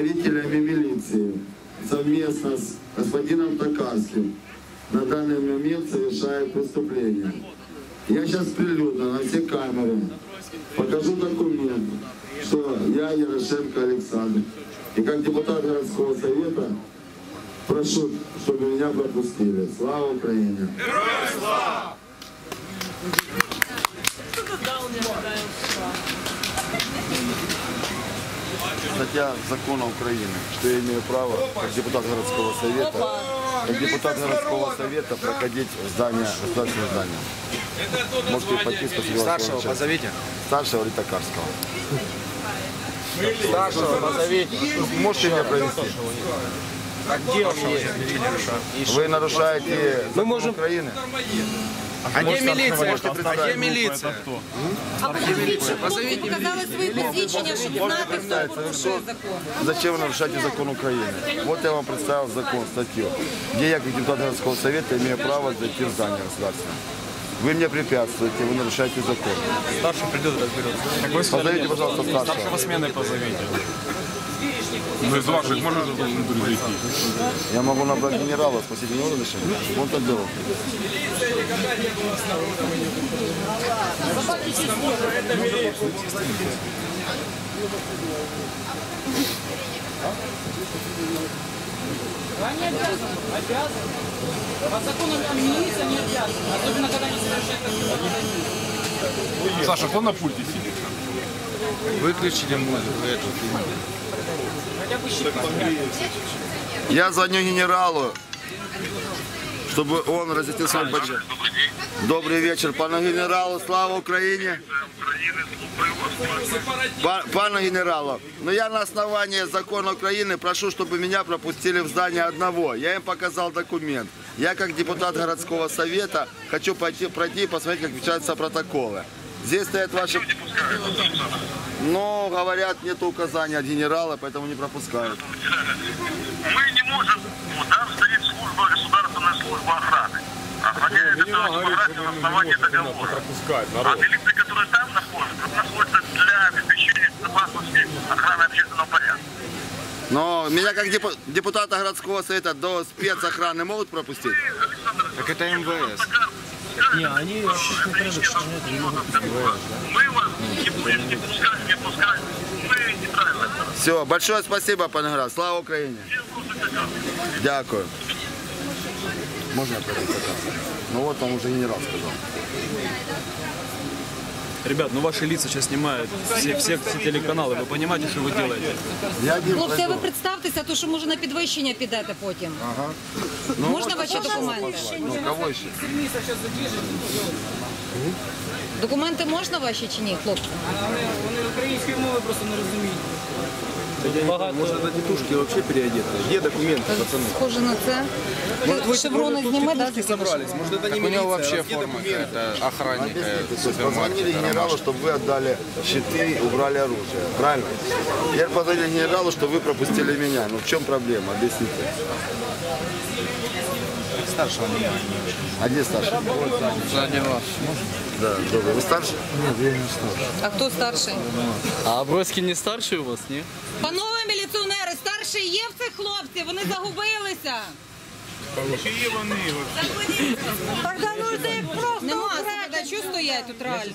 представителями милиции совместно с господином Токарским на данный момент совершает преступление. Я сейчас прилюдно на все камеры покажу документ, что я Ярошенко Александр. И как депутат городского совета прошу, чтобы меня пропустили. Слава Украине! Статья закона Украины, что я имею право, как депутат городского совета, как депутат городского совета проходить в здание, государственное здание. Можете пойти спасибо Старшего позовите. Старшего или Токарского. Старшего позовите. Можете меня провести? А где он есть? Вы нарушаете закон можем- Украины? А где милиция? Можете А представить? где милиция? А покажіть, щоб хлопці показали свої посвідчення, щоб знати, хто представити, порушує що- закон. Зачем вы нарушаете закон Украины? Вот я вам представил закон, статью, где я, как депутат городского совета, имею право зайти в здание государственное. Вы мне препятствуете, вы нарушаете закон. Старший придет, разберется. Позовите, пожалуйста, старшего. Старшего смены позовите. Ну, из ваших можно зайти? Я могу набрать генерала, спросить, него разрешение? Он так делал. Они обязаны, обязаны. По закону милиция не обязана, особенно когда не совершает такие Саша, кто на пульте сидит? Выключили музыку эту. Хотя бы щипать. Я звоню генералу, чтобы он разъяснил свой поч- Добрый вечер, пане генералу, слава Україні. Па- Пане генералу, ну я на основании закона Украины прошу, чтобы меня пропустили в здание одного. Я им показал документ. Я как депутат городского совета хочу пойти, пройти и посмотреть, как печатаются протоколы. Здесь стоят ваши... Но, говорят, нет указания от генерала, поэтому не пропускают. Мы не можем, там стоит служба, государственная служба охраны. Охраняет эту типографию на основании договора. А милиция, которая там находится, находится для обеспечения безопасности охраны общественного порядка. Но меня как депу- депутата городского совета до спецохраны могут пропустить? Так это МВС. Не, они Мы вас не будем не пускать, не пускать. Мы неправильно. Все, большое спасибо, пане Град. Слава Україні. Дякую. Можно я пройду пока? Ну вот он уже генерал сказал. Ребят, ну ваши лица сейчас снимают все, все, все телеканалы. Вы понимаете, что вы делаете? Я один Хлопці, а ви пройду. представтеся, то що може на підвищення підете потім. Ну, Можна вот ваші пошел документи? послать. Ну, кого еще? Документи можна ваші чи ні, хлопці? Вони української мови просто не розуміють. Может, на тетушки вообще переодеты? Где документы, пацаны? Схоже на це. Ти шеврони зніми, да? Тетушки собрались. Может, это не У него вообще форма документы? какая-то охранника. То есть позвонили генералу, чтобы вы отдали щиты и убрали оружие. Правильно? Я позвонил генералу, чтобы вы пропустили меня. Ну в чем проблема? Объясните. Старшего нет. А где старший? Сзади вас. Да, добрый. Вы старший? А хто старший? А Бродский не старший у вас, не? Панове міліціонери, старший є в цих хлопців, вони загубилися. Нема, слухайте, що стоять тут реально?